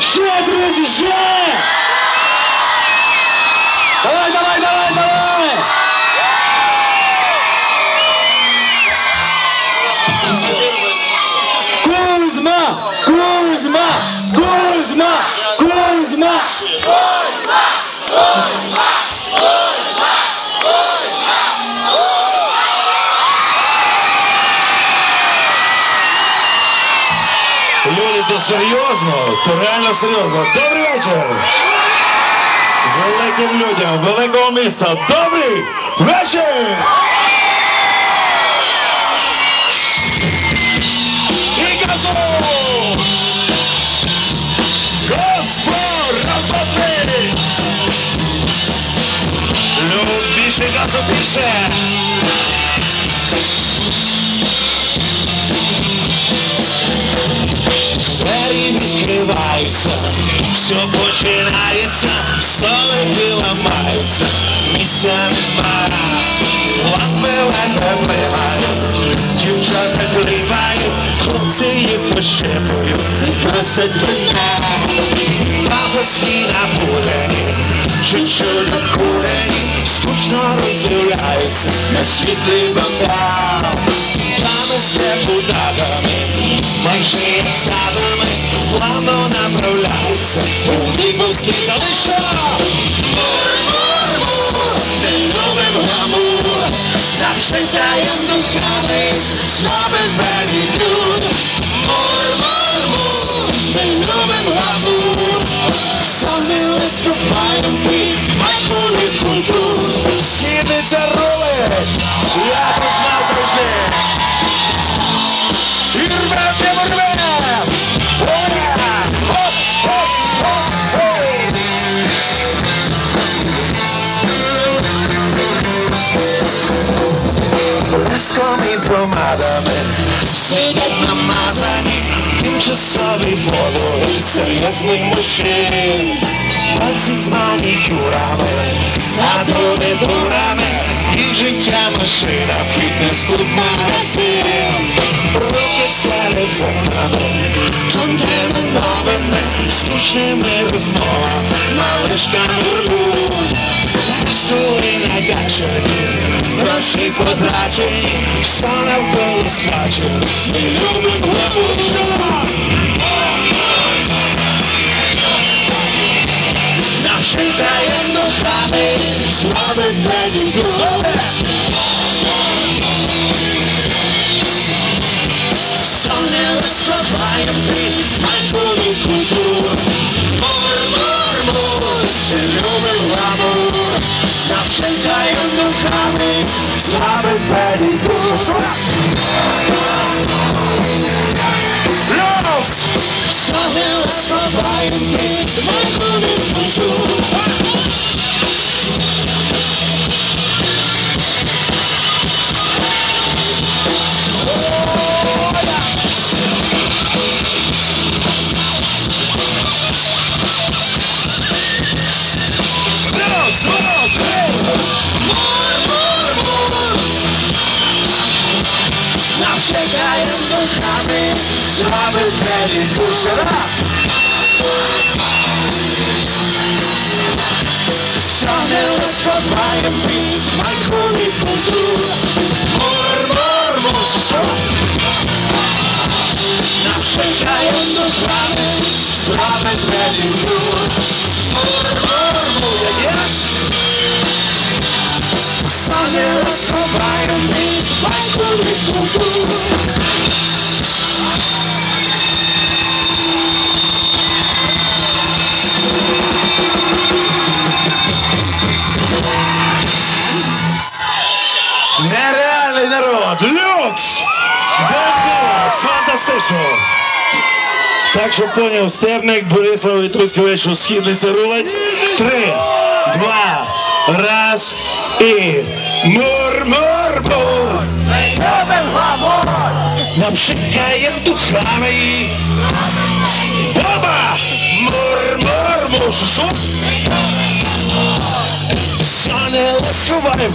Ще, друзі, ще! Давай, давай, давай, давай! Кузьма! Кузьма! Кузьма! Кузьма! Люди, то серйозно, то реально серйозно. Добрий вечір! Великим людям, великого міста. Добрий вечір! І газу! Газу, більше! Двері відкриваються, все починається, столики ламаються, місця немає, лампи ледве пливають, дівчата кліпають, хлопці їх пощепують, просять вина, пафосні напулені, чуть-чуть обкурені, скучно роздивляються на світлий бокал. Дами з депутатами, майже як стадами, rano na prolauce U diwowskiej zadysza Mur, mur, mur Tylowym na mur Naprzętają do kawy Słabym wernitur і сидять намазані тимчасові подруги серйозних мужчин. Пальці з манікюрами, а други дурами, і життя машина, фітнес-клуб магазин. Руки з телефонами, тонкими новими, скучними розмовами, малишками рвуть. zagaczeni Rośli podraczeni, co naokoło stracił Miliony głową trzeba Naszym krajem dotamy Sławy dni góry Stąd nie rozkrowają ty, majkulu kulturu слави педикюр. Люкс! Сонне розкриваєм під майку від культур. Раз, Mamy sławy wtedy duszę raz Ścianę schowają mi Majkuni do Нереальний народ! Люкс! Бомба! Фантастично! Так що поняв, Стерник, Борислав і Трускавець, що східниця рулить. Три, два, раз і мур-мур-мур! Нам шикаєм духами! Баба! Мур-мур-мур! Що, Що? Сане розкриваємо.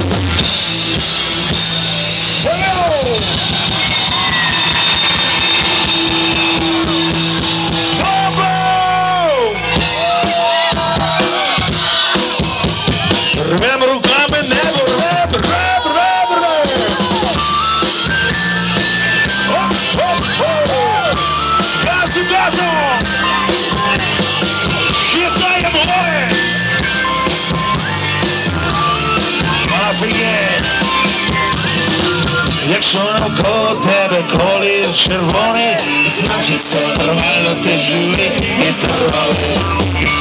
Takšno ko tebe koli červoni Znači se normalno te živi i zdrovi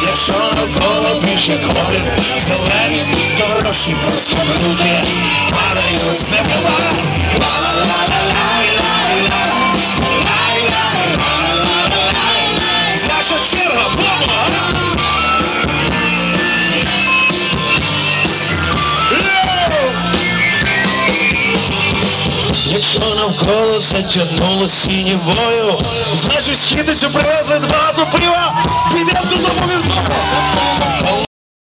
Još ono kolo piše koli zeleni To roši prosto vruke Padaju s neba. Якщо навколо затягнуло сінєвою, значить східницю привезли два до підемо до додому вівторок.